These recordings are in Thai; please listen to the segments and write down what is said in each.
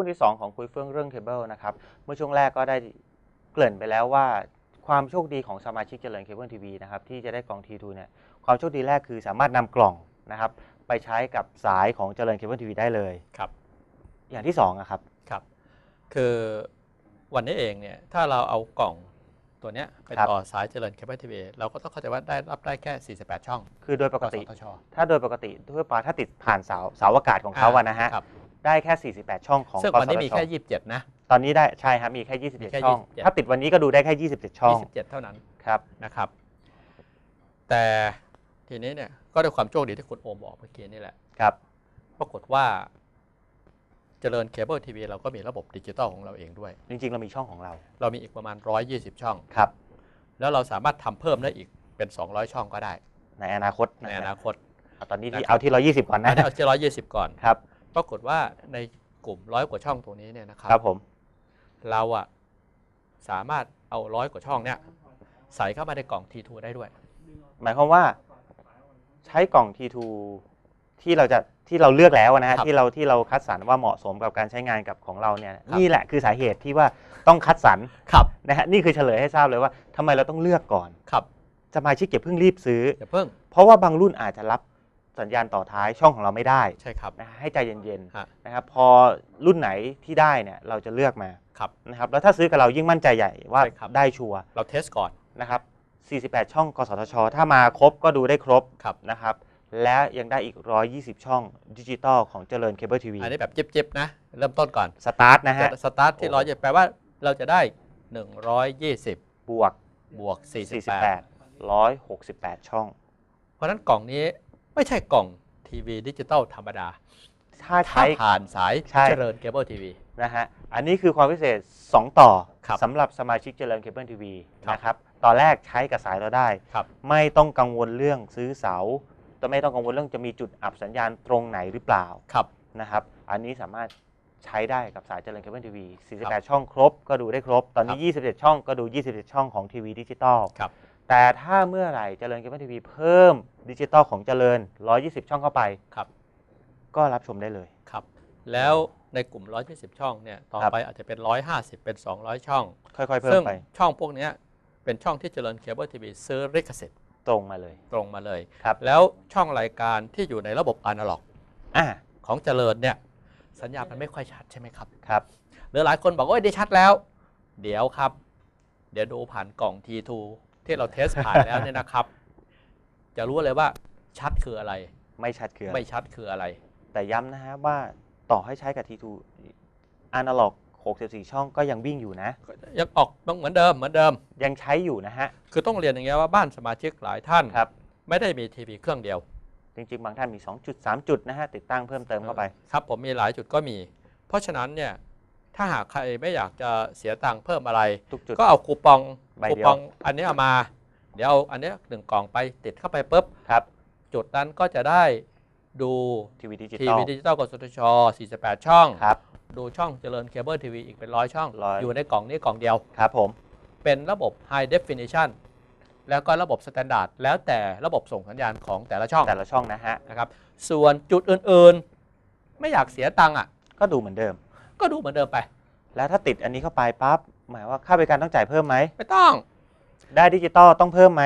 กที่ 2 ของคุยเฟื่องเรื่องเคเบิลนะครับ เมื่อช่วงแรกก็ได้เกริ่นไปแล้วว่าความโชคดีของสมาชิกเจริญเคเบิลทีวีนะครับที่จะได้กล่อง T2 เนี่ยความโชคดีแรกคือสามารถนำกล่องนะครับไปใช้กับสายของเจริญเคเบิลทีวีได้เลยครับอย่างที่2อะครับครับ คือวันนี้เองเนี่ยถ้าเราเอากล่องตัวเนี้ยไปครับต่อสายเจริญเคเบิลทีวีเราก็ต้องเข้าใจว่าได้รับได้แค่ 48 ช่อง คือโดยปกติสทชถ้าโดยปกติทั่วไปถ้าติดผ่านเสาเสาอากาศของเขาอะนะฮะครับ ได้แค่ 48 ช่องของซึ่งกวันสนี้ทมีชแค่ 27 นะ ตอนนี้ได้ใช่ครับมีแค่ มีแค่27 ช่อง 27 ถ้าติดวันนี้ก็ดูได้แค่ 27 ช่อง27 เท่านั้นครับ นะครับ แต่ทีนี้เนี่ยก็ด้วยความโชคดีที่คุณโอมบอกเมื่อกี้นี่แหละ ครับ ปรากฏว่า เจริญเคเบิลทีวีเราก็มีระบบดิจิตอลของเราเองด้วย จริงๆ เรามีช่องของเราเรามีอีกประมาณ 120 ช่อง ครับ แล้วเราสามารถทำเพิ่มได้อีกเป็น 200 ช่องก็ได้ ในอนาคตในนะอฮะนาคต เอาตอนนี้ที่นะครับเอาที่ 120 ก่อนอันะนนี้เอาที่ร้อยยี่สิบก่อน ครับ ปรากฏว่าในกลุ่มร้อยกว่าช่องตรงนี้เนี่ยนะครัครับผมเราอะสามารถเอาร้อยกว่าช่องเนี่ยใส่เข้ามาในกล่อง T2 ได้ด้วย หมายความว่า ใช้กล่อง T2 ที่เราจะที่เราเลือกแล้วนะฮะครับที่เราที่เราคัดสรรว่าเหมาะสมกับการใช้งานกับของเราเนี่ยนี่แหละคือสาเหตุที่ว่าต้องคัดสรรครับนะฮะนี่คือเฉลยให้ทราบเลยว่าทำไมเราต้องเลือกก่อนครับสมาชิกอย่าเพิ่งรีบซื้อ อย่าเพิ่งเพราะว่าบางรุ่นอาจจะรับ สัญญาณต่อท้ายช่องของเราไม่ได้ใช่ครับนะฮะให้ใจเย็นฮะๆนะครับพอรุ่นไหนที่ได้เนี่ยเราจะเลือกมาครับ นะครับแล้วถ้าซื้อกับเรายิ่งมั่นใจใหญ่ว่าใช่ครับ ได้ชัวร์เราเทสก่อนนะครับ 48 ช่องกสทช ถ้ามาครบก็ดูได้ครบครับ นะครับและยังได้อีก 120 ช่องดิจิตอลของเจริญเคเบิลทีวีอันนี้แบบจิบๆนะ เริ่มต้นก่อนสตาร์ทนะฮะจะสตาร์ทที่โอ้ ร้อยแปลว่าเราจะได้ 120 บวก บวก 48 48 168 ช่อง เพราะฉะนั้นกล่องนี้ ไม่ใช่กล่องทีวีดิจิตอลธรรมดา ถ้าถ้าใช้ ผ่านสายใช่ เจริญเคเบิลทีวี นะฮะ อันนี้คือความพิเศษ 2 ต่อครับสำหรับสมาชิกเจริญเคเบิลทีวีครับนะครับ ตอนแรกใช้กับสายเราได้ ครับไม่ต้องกังวลเรื่องซื้อเสาจะไม่ต้องกังวลเรื่องจะมีจุดอับสัญญาณตรงไหนหรือเปล่าครับนะครับ อันนี้สามารถใช้ได้กับสายเจริญเคเบิลทีวีครับ48 ช่องครบก็ดูได้ครบตอนนี้ 27 ช่องก็ดู 27 ช่องของทีวีดิจิตอลครับ แต่ถ้าเมื่อไหร่เจริญเคเบิลทีวีเพิ่มดิจิตอลของเจริญ 120 ช่องเข้าไป ครับ ก็รับชมได้เลย ครับ แล้วในกลุ่ม 120 ช่องเนี่ย ต่อครับไปอาจจะเป็น 150 เป็น 200 ช่อง ค่อยๆ เพิ่มซึ่งไป ช่องพวกเนี้ยเป็นช่องที่เจริญเคเบิลทีวีซื้อลิขสิทธิ์ตรงมาเลย ตรงมาเลย ครับ แล้วช่องรายการที่อยู่ในระบบอนาล็อก อ่า ของเจริญเนี่ย สัญญาณมันไม่ค่อยชัดใช่ไหมครับ ครับ หรือหลายคนบอกว่าเอ้ยได้ชัดแล้ว เดี๋ยวครับ เดี๋ยวดูผ่านกล่อง T2 ที่เราเทสผ่านแล้วเนี่ยนะครับ จะรู้เลยว่าชัดคืออะไร ไม่ชัดคืออะไรไม่ชัดคืออะไร แต่ย้ำนะฮะว่าต่อให้ใช้กับ T2 อนาล็อก64 ช่องก็ยังวิ่งอยู่นะ ยังออกต้องเหมือนเดิมเหมือนเดิม ยังใช้อยู่นะฮะ คือต้องเรียนอย่างเงี้ยว่าบ้านสมาชิกหลายท่านครับ ไม่ได้มีทีวีเครื่องเดียว จริงๆ บางท่านมี 2 จุด 3 จุดนะฮะ ติดตั้งเพิ่มเติมเข้าไป ครับ ผมมีหลายจุดก็มี เพราะฉะนั้นเนี่ย ถ้าหากใครไม่อยากจะเสียตังค์เพิ่มอะไรทุกจุดก็เอาคูปอง ใบคูเดียวปองอันนี้เอามา เดี๋ยวเอาอันเนี้ยหนึ่งกล่องไปติดเข้าไปปุ๊บ ครับจุดนั้นก็จะได้ดูทีวีดิจิทีตอลวีดิจิตอลกสทช 48 ช่อง ครับ ดูช่องเจริญเคเบิลทีวีอีกเป็นร้อยช่อง ร้อย อยู่ในกล่องนี้กล่องเดียว ครับผมเป็นระบบ High Definition แล้วก็ระบบ Standard แล้วแต่ระบบส่งสัญญาณของแต่ละช่องแต่ละช่องนะฮะ นะครับ ส่วนจุดอื่นๆ ไม่อยากเสียตังค์อะ ก็ดูเหมือนเดิม ก็ดูเหมือนเดิมไป แล้วถ้าติดอันนี้เข้าไปปั๊บ หมายว่าค่าบริการต้องจ่ายเพิ่มไหม ไม่ต้องได้ดิจิตอลต้องเพิ่มไหม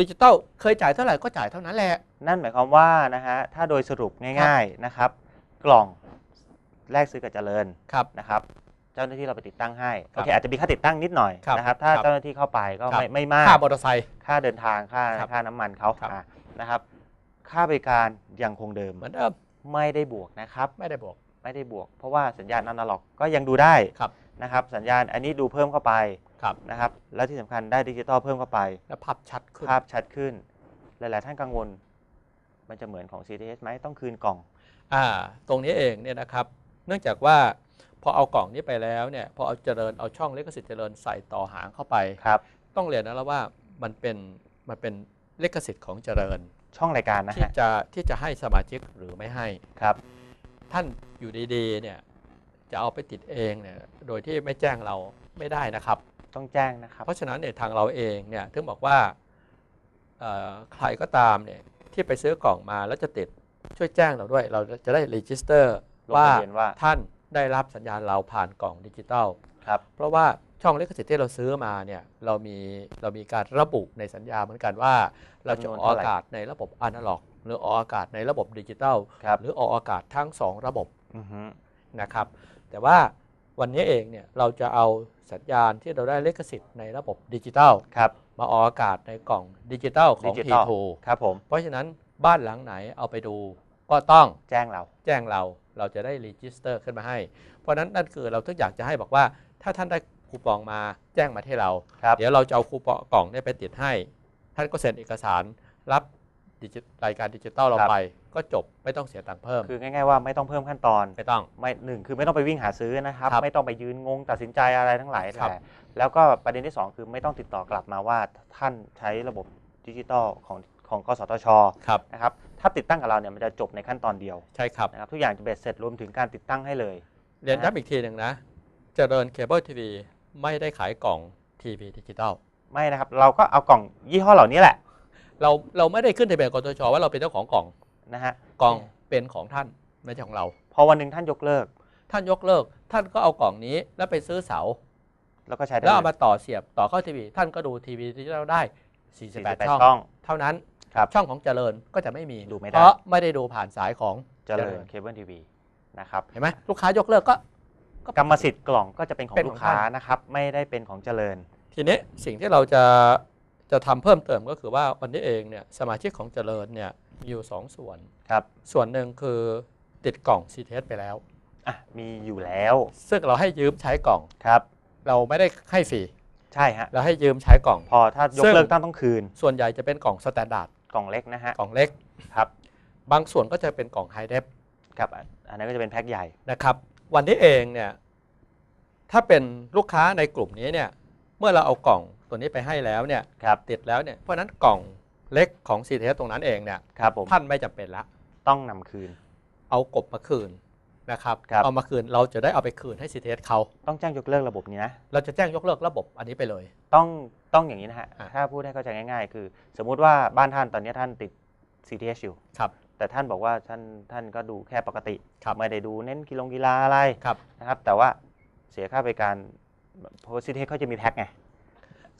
ดิจิตอลเคยจ่ายเท่าไหร่ก็จ่ายเท่านั้นแหละ นั่นหมายความว่านะฮะถ้าโดยสรุปง่ายๆนะครับ กล่องแรกซื้อกับเจริญครับนะครับเจ้าหน้าที่เราไปติดตั้งให้ครัโอบเคอาจจะมีค่าติดตั้งนิดหน่อยครับนะครับถ้าครับเจ้าหน้าที่เข้าไปก็ครับ ไม่ไม่มากค่ามอเตอร์ไซค์ ค่าเดินทางค่าครับค่าน้ำมันเขาครับ อะนะครับ ค่าบริการยังคงเดิมเหมือนเดิมไม่ได้บวกนะครับ ไม่ได้บอก ไม่ได้บวก เพราะว่าสัญญาณอนาล็อกก็ยังดูได้ ครับ นะครับสัญญาณอันนี้ดูเพิ่มเข้าไปครับนะครับแล้วที่สำคัญได้ดิจิตอลเพิ่มเข้าไป แล้วภาพชัดขึ้นภาพชัดขึ้น หลาย ๆ ท่านกังวล มันจะเหมือนของ CTS ไหมต้องคืนกล่องอ่าตรงนี้เองเนี่ยนะครับ เนื่องจากว่าพอเอากล่องนี้ไปแล้วเนี่ยพอเอาเจริญเอาช่องลิขสิทธิ์เจริญใส่ต่อหางเข้าไปครับต้องเรียนนะแล้วว่ามันเป็นมันเป็นลิขสิทธิ์ของเจริญช่องรายการนะที่ฮะจะที่จะให้สมาชิกหรือไม่ให้ครับ ท่านอยู่ดีๆเนี่ย จะเอาไปติดเองเนี่ยโดยที่ไม่แจ้งเราไม่ได้นะครับ ต้องแจ้งนะครับ เพราะฉะนั้นเนี่ยทางเราเองเนี่ยถึงบอกว่าเอ่อใครก็ตามเนี่ยที่ไปซื้อกล่องมาแล้วจะติดช่วยแจ้งเราด้วย เราจะได้รีจิสเตอร์ลงว่าทะเบียนว่าท่านได้รับสัญญาณเราผ่านกล่องดิจิตอลครับเพราะว่าช่องลิขสิทธิ์ที่เราซื้อมาเนี่ยเรามีเรามีการระบุในสัญญาเหมือนกันว่า เราจะออกอากาศในระบบอนาล็อก หรือออกอากาศในระบบดิจิตอลครับหรือออกอากาศทั้งสองระบบอือฮึนะครับ แต่ว่าวันนี้เองเนี่ยเราจะเอาสัญญาณที่เราได้ลิขสิทธิ์ในระบบดิจิตอลครับมาออกอากาศในกล่องดิจิตอลของดิจิตอล T2 ครับผมเพราะฉะนั้นบ้านหลังไหนเอาไปดูก็ต้องแจ้งเรา แจ้งเราเราจะได้รีจิสเตอร์ขึ้นมาให้ เพราะฉะนั้นนั่นคือเราทุกอยากจะให้บอกว่า ถ้าท่านได้คูปองมาแจ้งมาที่เรา ครับ เดี๋ยวเราจะเอาคูปองกล่องเนี่ยไปติดให้ ท่านก็เซ็นเอกสารรับดิจิรายการดิจิตอลเราครับ ไป ก็จบไม่ต้องเสียตังค์เพิ่ม คือง่ายๆว่าไม่ต้องเพิ่มขั้นตอนไม่ต้อง ไม่หนึ่งคือไม่ต้องไปวิ่งหาซื้อนะครับ ครับไม่ต้องไปยืนงงตัดสินใจอะไรทั้งหลายครับ แต่แล้วก็ประเด็นที่ 2 คือไม่ต้องติดต่อกลับมาว่าท่านใช้ระบบดิจิตอลของของกสทชครับนะครับถ้าติดตั้งกับเราเนี่ยมันจะจบในขั้นตอนเดียวใช่ครับ นะครับทุกอย่างจะเบ็ดเสร็จรวมถึงการติดตั้งให้เลย เรียนนะย้ำอีกทีหนึ่งนะเจริญเคเบิลทีวีไม่ได้ขายกล่องทีวีดิจิตอลไม่นะครับ เราก็เอากล่องยี่ห้อเหล่านี้แหละ เราเราไม่ได้ขึ้นทะเบียนกตชว่าเราเป็นเจ้าของกล่อง นะฮะกล่องเป็นของท่านไม่ใช่ของเรา พอวันหนึ่งท่านยกเลิก ท่านยกเลิก ท่านก็เอากล่องนี้แล้วไปซื้อเสา แล้วก็ใช้ได้แล้วเอาเลยมาต่อเสียบต่อเข้าทีวีท่านก็ดูทีวีดิจิทัลได้ 48 48ช่องช่อง เท่านั้นครับช่องของเจริญก็จะไม่มีดูไม่ได้ เพราะไม่ได้ดูผ่านสายของเจริญเคเบิลทีวีนะครับเห็นไหมลูกค้ายกเลิกก็กรรมสิทธิ์กล่องก็จะเป็นของเป็นลูของกค้าท่านนะครับ ไม่ได้เป็นของเจริญ ทีนี้สิ่งที่เราจะจะทำเพิ่มเติมก็คือว่าวันนี้เองเนี่ยสมาชิกของเจริญเนี่ย มีอยู่ 2 ส่วน ครับส่วนหนึ่งคือติดกล่อง CTS ไปแล้ว อะมีอยู่แล้ว ซึ่งเราให้ยืมใช้กล่อง ครับ เราไม่ได้ให้ฟรีใช่ฮะ เราให้ยืมใช้กล่อง พอถ้ายกซึ่งเลิกตั้งต้องคืน ส่วนใหญ่จะเป็นกล่องสแตนดาร์ดกล่องเล็กนะฮะ กล่องเล็ก ครับ บางส่วนก็จะเป็นกล่องไฮเดฟครับอะอันนั้นก็จะเป็นแพ็คใหญ่ นะครับ วันนี้เองเนี่ย ถ้าเป็นลูกค้าในกลุ่มนี้เนี่ย เมื่อเราเอากล่องตัวนี้ไปให้แล้วเนี่ย ครับ ติดแล้วเนี่ย เพราะฉะนั้นกล่อง เล็กของ CTS ตรงนั้นเองเนี่ยครับผมท่านไม่จำเป็นละต้องนำคืน เอากบมาคืนนะครับครับ เอามาคืนเราจะได้เอาไปคืนให้ CTS เขาต้องแจ้งยกเลิกระบบนี้นะ เราจะแจ้งยกเลิกระบบอันนี้ไปเลย ต้องต้องอย่างนี้นะฮะ อะ ถ้าพูดให้เข้าใจง่าย ๆ คือ สมมุติว่าบ้านท่านตอนนี้ท่านติด CTH อยู่ ครับ แต่ท่านบอกว่าท่านท่านก็ดูแค่ปกติ ครับไม่ได้ดูเน้นกีฬากีฬาอะไรครับ นะครับ แต่ว่าเสียค่าบริการเพราะ CTH เขาจะมีแพ็คไง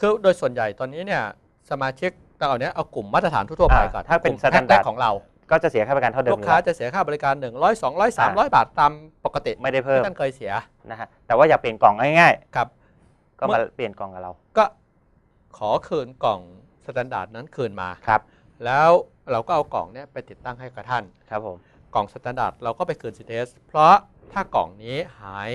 คือโดยส่วนใหญ่ตอนนี้เนี่ยสมาชิก เราเอาเนี้ยเอากลุ่มมาตรฐานทั่วๆไปอ่าก่อนถ้าเป็นกลุ่มแพ็ค standard แรกของเราก็จะเสียค่าบริการเท่าเดิมลูกค้าอยู่แจะเสียค่าบริการ 100 200 300 บาทตามปกติล้วไม่ได้เพิ่มที่ท่านเคยเสียนะฮะแต่ว่าอยากเปลี่ยนกล่องง่ายครับๆก็มาเปลี่ยนกล่องกับเรา ก็ขอคืนกล่องสแตนดาร์ดนั้นคืนมาครับ แล้วเราก็เอากล่องเนี้ยไปติดตั้งให้กับท่านครับผมกล่องสแตนดาร์ดเราก็ไปคืน CTS เพราะถ้ากล่องนี้หาย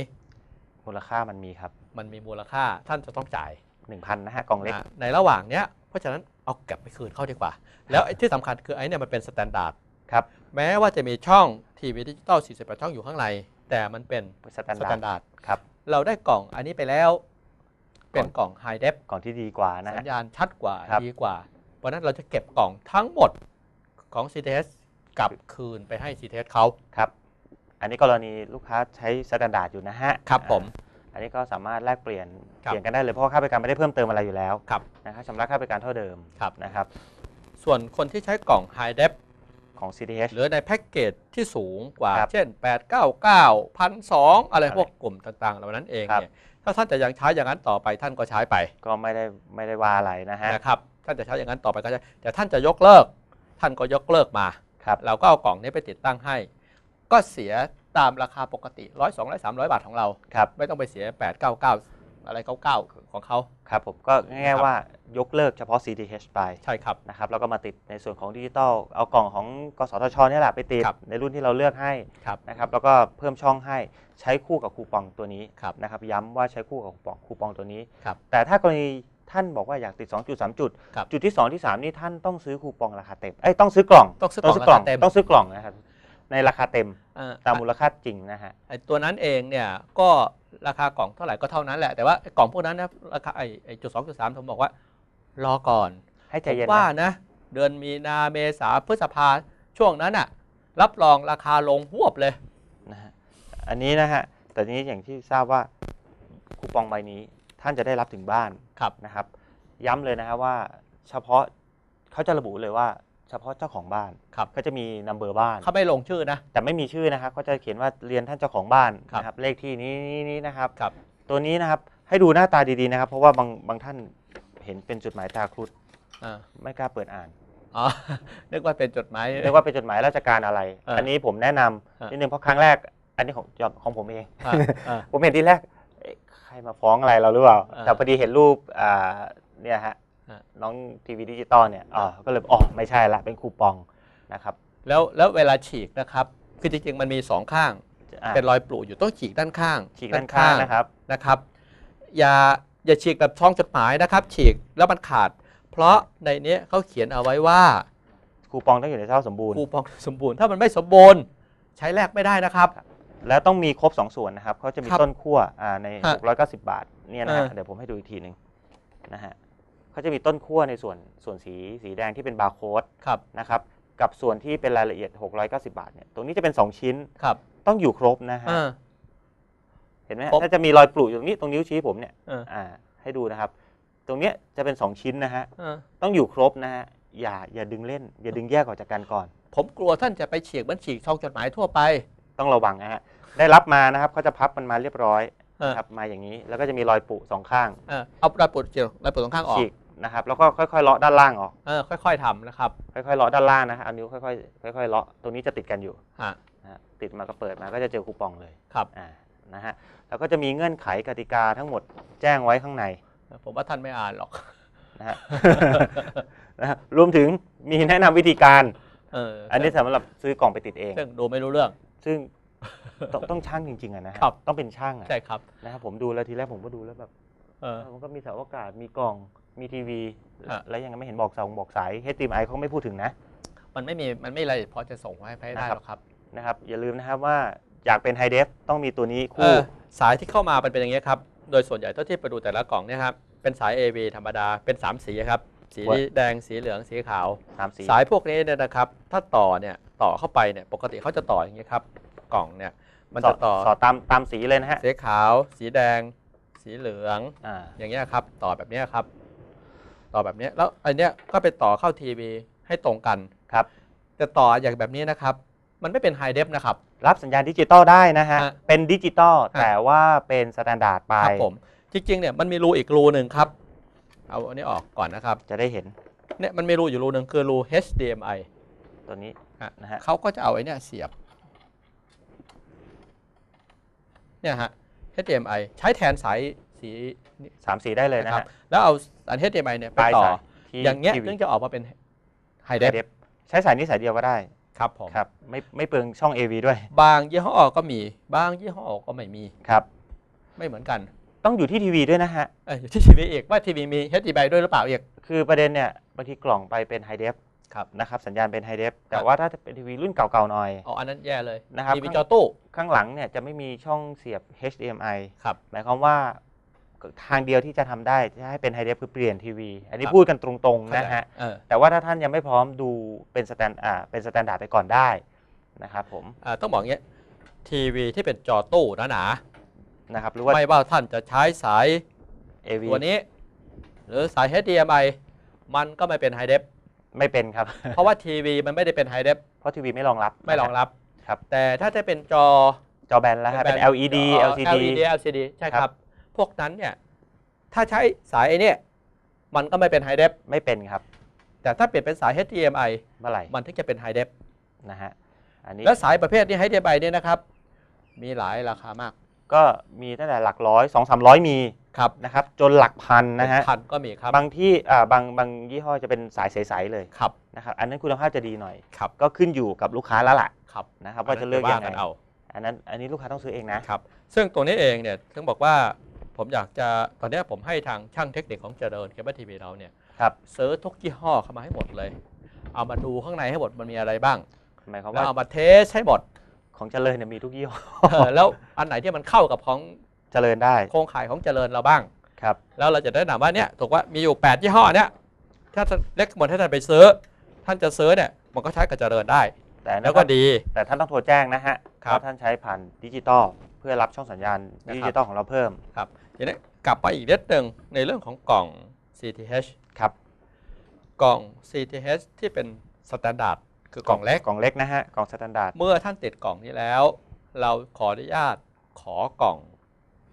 มูลค่ามันมีครับ มันมีมูลค่าท่านจะต้องจ่าย 1,000นะฮะกล่องเล็กนะในระหว่างเนี้ยเพราะฉะนั้น เอาเก็บไปคืนเข้าดีกว่า แล้วไอ้ที่สำคัญคือไอ้เนี่ยมันเป็นสแตนดาร์ดครับแม้ว่าจะมีช่องทีวีดิจิตอล48ช่องอยู่ข้างใน แต่มันเป็นสแตนสดาแตร์นดดาร์ดครับเราได้กล่องอันนี้ไปแล้วเป็นกล่องไฮเดฟกล่องที่ดีกว่านะสัฮะญญาณชัดกว่าครับดีกว่า เพราะฉะนั้นเราจะเก็บกล่องทั้งหมดของ CTS กลับคืนไปให้ CTS เขาครับ อันนี้กรณีลูกค้าใช้สแตนดาร์ดอยู่นะฮะ ครับผม อันนี้ก็สามารถแลกเปลี่ยนครับ เปลี่ยนกันได้เลยเพราะว่าค่าบริการไม่ได้เพิ่มเติมอะไรอยู่แล้วครับ นะครับชำระค่าบริการเท่าเดิมครับ นะครับส่วนคนที่ใช้กล่อง High Def ของ CTH หรือในแพ็กเกจที่สูงกว่า ครับเช่น 899 1,200อะไรอะไรพวกกลุ่มต่างๆ เหล่านั้นเองครับ เนี่ยถ้าท่านจะยังใช้อย่างนั้นต่อไปท่านก็ใช้ไปก็ไม่ได้ไม่ได้ว่าอะไรนะฮะนะครับท่านจะใช้อย่างนั้นต่อไปก็ใช้แต่ท่านจะยกเลิก ท่านก็ยกเลิกมา ครับ เราก็เอากล่องนี้ไปติดตั้งให้ ก็เสีย ตามราคาปกติร้อยสองร้อยสามร้อยบาทของเราครับไม่ต้องไปเสีย8 9 9อะไร99ของเขาครับผมก็ง่ายครับๆว่ายกเลิกเฉพาะ CTH ไปใช่ครับนะครับแล้วก็มาติดในส่วนของดิจิตอลเอากล่องของกสทชเนี่ยแหละไปติดครับในรุ่นที่เราเลือกให้ครับนะครับแล้วก็เพิ่มช่องให้ใช้คู่กับคูปองตัวนี้ครับนะครับย้ำว่าใช้คู่กับคูปองคูปองตัวนี้ครับแต่ถ้ากรณีท่านบอกว่าอยากติด 2 จุด 3 จุดครับจุดที่ 2 ที่ 3 นี่ท่านต้องซื้อคูปองราคาเต็มเอ้ยต้องซื้อกล่อง ต้องซื้อกล่องราคาเต็มต้องซื้อกล่องนะครับ ในราคาเต็มเอ่อตามมูลค่าจริงนะฮะไอ้ตัวนั้นเองเนี่ยก็ราคากล่องเท่าไหร่ก็เท่านั้นแหละแต่ว่าไอ้กล่องพวกนั้นนะราคาไอ้ไอ้จุดสองจุดสามผมบอกว่ารอก่อน ให้ใจผมเย็นว่านะนะ เดือนมีนาเมษาพฤษภาช่วงนั้นอะรับรองราคาลงหวบเลยนะฮะอันนี้นะฮะแต่ทีนี้อย่างที่ทราบว่าคูปองใบนี้ท่านจะได้รับถึงบ้านครับนะครับ ย้ำเลยนะฮะว่าเฉพาะเขาจะระบุเลยว่า เฉพาะเจ้าของบ้านครับเขาจะมีนัมเบอร์บ้านเขาไม่ลงชื่อนะ แต่ไม่มีชื่อนะครับเขาจะเขียนว่าเรียนท่านเจ้าของบ้านครับนะครับเลขที่นี้นี้นี้นะครับครับ ตัวนี้นะครับให้ดูหน้าตาดีๆนะครับ เพราะว่าบางบางท่านเห็นเป็นจดหมายตาครุฑอ่าไม่กล้าเปิดอ่านอ๋อนึกว่าเป็นจดหมายเรียกว่าเป็นจดหมายราชการอะไรเอออัอันนี้ผมแนะนำเออนิดนึงเพราะครั้งแรก อันนี้ของของผมเองอ่าอ่าผมเห็นที่แรกเอ๊ะใครมาฟ้องอะไรเราหรือเปล่าเออแต่พอดีเห็นรูปอ่าเนี่ยฮะเออ น้องทีวีดิจิตอลเนี่ยอ๋อก็เลยอ๋อไม่ใช่ละเป็นคูปองนะครับ แล้วแล้วเวลาฉีกนะครับคือจริงๆมันมีสองข้างอะเป็นรอยปลูอยู่ต้องฉีกด้านข้าง ฉีกด้านข้างนะครับนะครับ อย่าอย่าฉีกแบบช่องจดหมายนะครับ ฉีกแล้วมันขาด เพราะในนี้เขาเขียนเอาไว้ว่าคูปองต้องอยู่ในสภาพสมบูรณ์คูปองสมบูรณ์ถ้ามันไม่สมบูรณ์ใช้แลกไม่ได้นะครับ แล้วต้องมีครบ 2 ส่วนนะครับเขาจะมีครับต้นขั้วอ่าในฮะ690 บาทเนี่ยนะฮะเออเดี๋ยวผมให้ดูอีกทีหนึ่งนะฮะ เขาจะมีต้นขั้วในส่วนส่วนสีสีแดงที่เป็นบาร์โค้ดครับนะครับกับส่วนที่เป็นรายละเอียด 690 บาทเนี่ยตรงนี้จะเป็น 2 ชิ้นครับ ต้องอยู่ครบนะฮะอ่า เห็นไหมฮะครบ ถ้าจะมีรอยปลูอยู่ตรงนี้ตรงนิ้วชี้ผมเนี่ยเอออ่าให้ดูนะครับ ตรงเนี้ยจะเป็น 2 ชิ้นนะฮะเออต้องอยู่ครบนะฮะอย่าอย่าดึงเล่น อย่าดึงแยกออกจากกันก่อน ผมกลัวท่านจะไปฉีกเหมันฉีกช่องจดหมายทั่วไปต้องระวังนะฮะได้รับมานะครับเขาจะพับมันมาเรียบร้อยเออนะครับมาอย่างนี้แล้วก็จะมีรอยปุสองข้าง เออเอารอยปลดเจียวรอยปลดตรงข้างออกฉีก นะครับ แล้วก็ค่อยๆเลาะด้านล่างออก เออค่อยๆทำนะครับค่อยๆเลาะด้านล่างนะฮะเอานิ้วค่อยๆค่อยๆเลาะตรงนี้จะติดกันอยู่ฮะนะฮะติดมาก็เปิดมาก็จะเจอคูปองเลยครับอ่านะฮะแล้วก็จะมีเงื่อนไขกติกาทั้งหมดแจ้งไว้ข้างในผมว่าท่านไม่อ่านหรอกนะฮะ นะฮะรวมถึงมีแนะนำวิธีการ เอออันนี้สำหรับซื้อกล่องไปติดเอง ซึ่งดูไม่รู้เรื่อง ซึ่งต้องต้องช่างจริงๆอะนะฮะครับ ต้องเป็นช่างอะใช่ครับนะครับผมดูแล้วทีแรกผมก็ดูแล้วแบบเออมันก็มีเสาอากาศมีกล่อง มีทีวี ฮะ แล้วยังไม่เห็นบอกเสาบอกสาย HDMI เขาไม่พูดถึงนะ มันไม่มีมันไม่อะไรพอจะส่งให้ให้ได้นะครับ หรอกครับนะครับอย่าลืมนะครับว่าอยากเป็นไฮเดฟต้องมีตัวนี้เอคู่ อสายที่เข้ามามันเป็นอย่างนี้ยครับ โดยส่วนใหญ่เท่าที่ไปดูแต่ละกล่องเนี่ยครับเป็นสาย AV ธรรมดาเป็น 3 สีครับ สีว่า แดงสีเหลืองสีขาว สามสีสายพวกนี้เนี่ยนะครับ ถ้าต่อเนี่ยต่อเข้าไปเนี่ยปกติเขาจะต่ออย่างนี้ยครับ กล่องเนี่ยมันจะต่อสอดตามตามสีเลยนะฮะสีขาว สีแดง สีเหลือง อ่าอย่างเงี้ยครับ ต่อแบบเนี้ยครับ ต่อแบบเนี้ยแล้วอันเนี้ยก็ไปต่อเข้าทีวีให้ตรงกันครับจะต่ออย่างแบบนี้นะครับ มันไม่เป็นไฮเดฟนะครับ รับสัญญาณดิจิตอลได้นะฮะ ฮะเป็นดิจิตอลฮะ แต่ว่าเป็นสแตนดาร์ดไป ครับผม จริงๆเนี่ยมันมีรูอีกรูหนึ่งครับ เอาอันนี้ออกก่อนนะครับจะได้เห็นเนี่ยมันมีรูอยู่รูหนึ่งคือรู HDMI ตัวนี้ฮะนะฮะ เขาก็จะเอาไอ้เนี่ยเสียบเนี่ยฮะ HDMI ใช้แทนสาย สีสามสีได้เลยนะนะครับฮะแล้วเอาสาย HDMI เนี่ยไปปลายต่อ สายที่อย่างเงี้ยทีวีถึงจะออกมาเป็นไฮเดไฮฟเดฟใช้สายนี้สายเดียวก็ได้ครับผมครับไม่ไม่เปลืองช่อง AV ด้วยบางยี่ห้อก็มี บางยี่ห้อก็ไม่มีครับ ไม่เหมือนกันต้องอยู่ที่ทีวีด้วยนะฮะ เอ้ยอยู่ที่ทีวีอีกว่าทีวีมี HDMI ด้วยหรือเปล่าอีกคือประเด็นเนี่ยบางทีกล่องไปเป็นไฮเดฟครับนะครับสัญญาณเป็นไฮเดฟแต่ครับ ว่าถ้าเป็นทีวีรุ่นเก่าๆหน่อย อ๋ออันนั้นแย่เลยนะครับ ทีวีจอตู้ข้างหลังเนี่ยจะไม่มีช่องเสียบ HDMI ครับ หมายความว่า ทางเดียวที่จะทำได้จะให้เป็นไฮเดฟคือเปลี่ยนทีวี อันนี้ครับพูดกันตรงๆนะฮะเออแต่ว่าถ้าท่านยังไม่พร้อมดูเป็นสแตนอ่าเป็นสแตนดาร์ดไปก่อนได้นะครับผมอ่าต้องบอกอย่างเงี้ยทีวีที่เป็นจอตู้หนานะครับหรือๆว่าไม่ว่าท่านจะใช้สาย AV ตัวนี้ หรือสาย HDMI มันก็ไม่เป็นไฮเดฟไม่เป็นครับ เพราะว่าทีวีมันไม่ได้เป็นไฮเดฟเพราะทีวีไม่รองรับไม่รองรับครับ แต่ถ้าจะเป็นจอจอแบนแล้วฮะเป็นแบบ LED เอ่อ LCD LED LCD ใช่คครัรับบ พวกนั้นเนี่ยถ้าใช้สายไอ้เนี่ยมันก็ไม่เป็นไฮเดฟไม่เป็นครับ แต่ถ้าเปลี่ยนเป็นสาย HDMI เมื่อไหร่มันถึงจะเป็นไฮเดฟนะฮะอันนี้และสายประเภทนี้ HDMI เนี่ยนะครับ มีหลายราคามาก ก็มีตั้งแต่หลักร้อยสองสามร้อยมีครับนะครับจนหลักพันนะฮะพันก็มีครับ บางที่อ่าบางบางยี่ห้อจะเป็นสายใสๆเลยครับนะครับอันนั้นคุณภาพจะดีหน่อยครับก็ขึ้นอยู่กับลูกค้าแล้วล่ะครับนะครับว่าจะเลือกยังไงนเอาอันนั้นอันนี้ลูกค้าต้องซื้อเองนะครับซึ่งตัวนี้เองเนี่ยถึงบอกว่า ผมอยากจะตอนเนี้ยผมให้ทางช่างเทคนิคของเจริญเคเบิลทีวีเราเนี่ยครับซื้อทุกยี่ห้อเข้ามาให้หมดเลย เอามาดูข้างในให้หมดมันมีอะไรบ้างหมายความแล้วว่าเอามาเทสให้หมดของเจริญเนี่ยมีทุกยี่ห้อเออแล้วอันไหนที่มันเข้ากับของเจริญได้โครงข่ายของเจริญเราบ้าง ครับ แล้วเราจะได้นำว่าเนี่ยถูกว่ามีอยู่ 8 ยี่ห้อเนี่ยถ้าเล็กหมดให้ท่านไปซื้อ ท่านจะซื้อเนี่ยมันก็ใช้กับเจริญได้ แต่อันแล้นั้วนก็ดี แต่ท่านต้องโทรแจ้งนะฮะครับ ว่าท่านใช้ผ่านดิจิตอลเพื่อรับช่องสัญญาณนะครับดิจิตอลของเราเพิ่มครับทีนี้กลับไปอีกนิดหนึ่งในเรื่องของกล่อง CTH ครับกล่อง CTH ที่เป็นสแตนดาร์ดคือกล่องเล็กกล่องเล็กนะฮะกล่องสแตนดาร์ดเมื่อท่านติดกล่องนี้แล้ว เราขออนุญาตขอกล่อง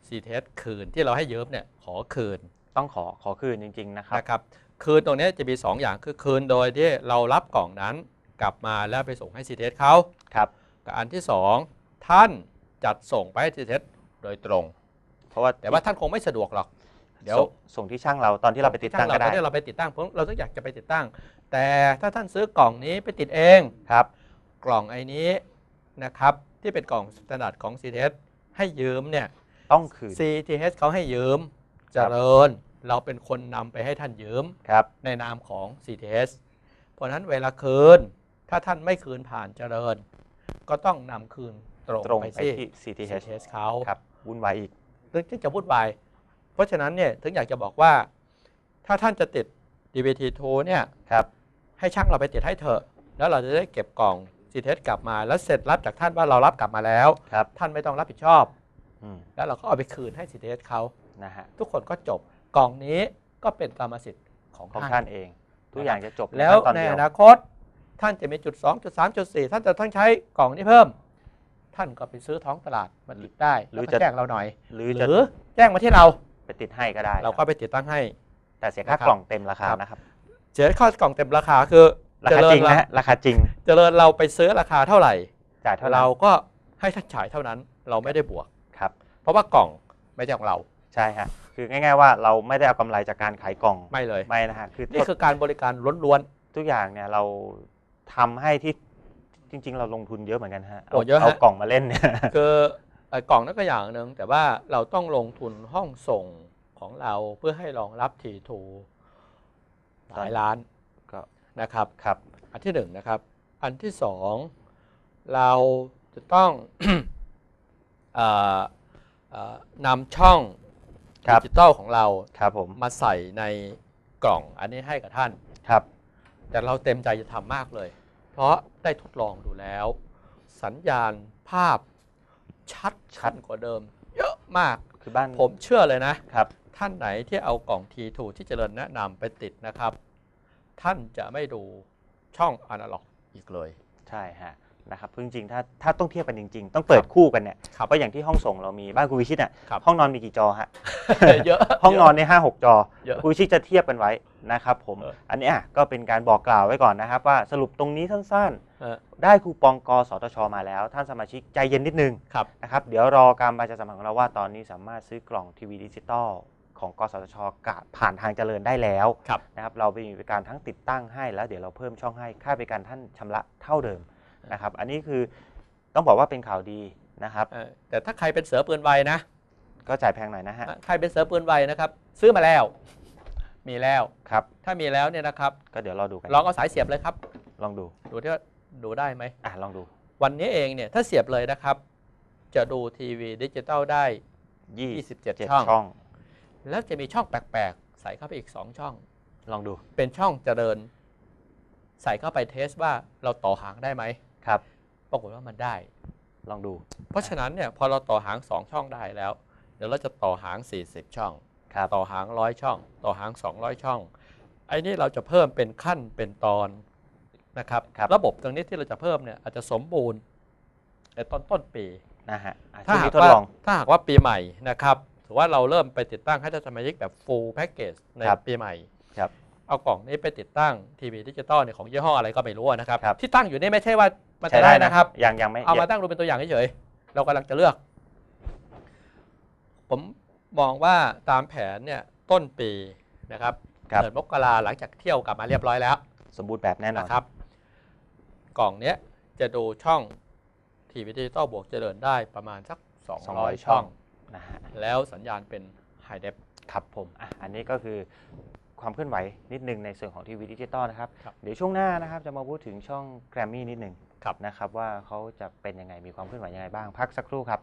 c t s คืนที่เราให้ยืมเนี่ยขอคืน ต้องขอขอคืนจริง ๆ นะครับนะครับคืนตรงนี้จะมี 2 อย่างคือคืนโดยที่เรารับกล่องนั้นกลับมาแล้วไปส่งให้ c t s เขาครับกับอันที่ 2 ท่าน จัดส่งไปให้ c t s โดยตรง เพราะว่าแต่ว่าท่านคงไม่สะดวกหรอก เดี๋ยวส่งส่งที่ช่างเราตอนที่เราไปติดตั้งก็ได้ช่าเราเราไปติดตั้งเพราะเราต้องอยากจะไปติดตั้ง แต่ถ้าท่านซื้อกล่องนี้ไปติดเองครับ กล่องไอ้นี้นะครับที่เป็นกล่องสแตนดาร์ดของ c t s ให้ยืมเนี่ยต้องคืน CTS เขาให้ยืมเจริญ เราเป็นคนนำไปให้ท่านยืมครับในนามของ CTS เพราะฉะนั้นเวลาคืน ถ้าท่านไม่คืนผ่านเจริญ ก็ต้องนำคืน ตรงตรงไปไปที่ที่ CTH CTS เขาครับวุ่นวายอีกเรื่องที่จะวุ่นวาย เพราะฉะนั้นเนี่ยถึงอยากจะบอกว่า ถ้าท่านจะติด DVT2 เนี่ยครับให้ช่างเราไปติดให้เถอะ แล้วเราจะได้เก็บกล่อง CTS กลับมา แล้วเสร็จรับจากท่านว่าเรารับกลับมาแล้วครับท่านไม่ต้องรับผิดชอบอืมแล้วเราก็เอาไปคืนให้ CTS เขานะฮะทุกคนก็จบกล่องนี้ก็เป็นกรรมสิทธิ์ของของท่านท่านเอง ทุกอย่างจะจบแล้วขั้ตอนในเดียอนาคต ท่านจะมีจุด2จุด3จุด4ท่านจะต้องใช้กล่องนี้เพิ่ม ท่านก็ไปซื้อท้องตลาดมาติดได้หรือแล้วก็จะแจ้งเราหน่อย หรือหจะรือแจ้งมาที่เราไปติดให้ก็ได้ เราก็ไปติดตั้งให้ แต่เสียค่านะครับกล่องเต็มราคาครับนะครับเสียค่ากล่องเต็มราคาคือราคาจริงนะฮะราคาจริงเจริญเราไปซื้อราคาเท่าไหร่จ่ายเท่านั้นเราก็ให้ท่านจ่ายเท่านั้นเราไม่ได้บวกครับ เพราะว่ากล่องไม่ใช่ของเราใช่ฮะคือง่าย ๆว่าเราไม่ได้เอากำไรจากการขายกล่องไม่เลยไม่นะฮะคือนี่คือการบริการล้วนทุกอย่างเนี่ยเราทำให้ที่ จริง ๆ เราลงทุนเยอะเหมือนกันฮะโอ้เยอะฮะ เอากล่องมาเล่นเนี่ยๆคือไอ้กล่องนั่นก็อย่างหนึ่งแต่ว่าเราต้องลงทุนห้องส่งของเราเพื่อให้รองรับทีทูหลายล้านก็นะครับ ครับ อันที่หนึ่งนะครับ อันที่สองเราจะต้อง เอ่อเอ่อนำช่องครัดิบ จิตอลของเราครับผมมาใส่ในกล่องอันนี้ให้กับท่าน ครับ แต่เราเต็มใจจะทำมากเลย เพราะได้ทดลองดูแล้ว สัญญาณภาพชัดชัดกว่าเดิม เยอะมากคือบ้านผมเชื่อเลยนะครับ ท่านไหนที่เอากล่อง T2 ที่เจริญแนะนำไปติดนะครับ ท่านจะไม่ดูช่องอนาล็อกอีกเลย ใช่ฮะ นะครับคือจริงๆถ้าถ้าต้องเทียบกันจริง ๆ ต้องเปิดคู่กันเนี่ยครับเพราะอย่างที่ห้องส่งเรามีบ้านคุณวิชิตอะครับห้องนอนมีกี่จอฮะเยอะห้องนอนในห้าหกจอเยอะคุณวิชิตจะเทียบกันไว้นะครับผมเอออันนี้อะก็เป็นการบอกกล่าวไว้ก่อนนะครับ ว่าสรุปตรงนี้สั้นเออๆได้คูปองกสทช มาแล้ว ท่านสมาชิกใจเย็นนิดนึงครับนะครับเดี๋ยวรอการประชาสัมพันธ์ของเราว่าตอนนี้สามารถซื้อกล่องทีวีดิจิตอลของกสทชกะผ่านทางเจริญได้แล้วครับนะครับเรามีบริการทั้งติดตั้งให้แล้วเดี๋ยวเราเพิ่มช่องให้ค่าบริการท่านชำระเท่าเดิม นะครับ อันนี้คือต้องบอกว่าเป็นข่าวดีนะครับเออแต่ถ้าใครเป็นเสือปืนไวนะ ก็จ่ายแพงหน่อยนะฮะใครเป็นเสือปืนไวนะครับ ซื้อมาแล้ว มีแล้วครับ ถ้ามีแล้วเนี่ยนะครับ ก็เดี๋ยวเราดูกันลองเอาสายเสียบเลยครับ ลองดูดูที่ว่าดูได้ไหมอะลองดู วันนี้เองเนี่ยถ้าเสียบเลยนะครับ จะดูทีวีดิจิตอลได้ 27 27ช่องช่อง แล้วจะมีช่องแปลกๆ ใส่เข้าไปอีก 2 ช่อง ลองดูเป็นช่องเจริญ ใส่เข้าไปเทสว่าเราต่อหางได้ไหม ครับ ปรากฏว่ามันได้ ลองดู เพราะฉะนั้นเนี่ยพอเราต่อหาง 2 ช่องได้แล้ว เดี๋ยวเราจะต่อหาง 40 ช่องครับต่อหางร้อยช่อง ต่อหาง 200 ช่อง ไอ้นี่เราจะเพิ่มเป็นขั้นเป็นตอนนะครับครับระบบตรงนี้ที่เราจะเพิ่มเนี่ยอาจจะสมบูรณ์ในต้นต้นปีนะฮะอะถ้าช่วงหากนี้ทดว่าลองถ้าหากว่าปีใหม่นะครับถือว่าเราเริ่มไปติดตั้งให้ท่านสมาชิกแบบ full package ในครับปีใหม่ครับเอากล่องนี้ไปติดตั้งทีวีดิจิตอลเนี่ยของยี่ห้ออะไรก็ไม่รู้นะครับครับที่ตั้งอยู่นี่ไม่ใช่ว่า มันใช้จะได้นะครับ ยังยังไม่ เอามาตั้งดูเป็นตัวอย่างเฉยๆ เรากำลังจะเลือก ผมมองว่าตามแผนเนี่ยต้นปีนะครับครับเดือนมกราหลังจากเที่ยวกลับมาเรียบร้อยแล้ว สมบูรณ์แบบแน่นอนนะครับ กล่องเนี้ยจะดูช่องทีวีดิจิตอลบวกเจริญได้ประมาณสัก200 200 ช่องนะฮะแล้วสัญญาณเป็นไฮเดฟครับผมอะอันนี้ก็คือความเคลื่อนไหวนิดนึงในส่วนของทีวีดิจิตอลนะครับครับเดี๋ยวช่วงหน้านะครับจะมาพูดถึงช่องแกรมมี่นิดนึงครับ นะครับว่าเขาจะเป็นยังไงมีความเคลื่อนไหวยังไงบ้างพักสักครู่ครับ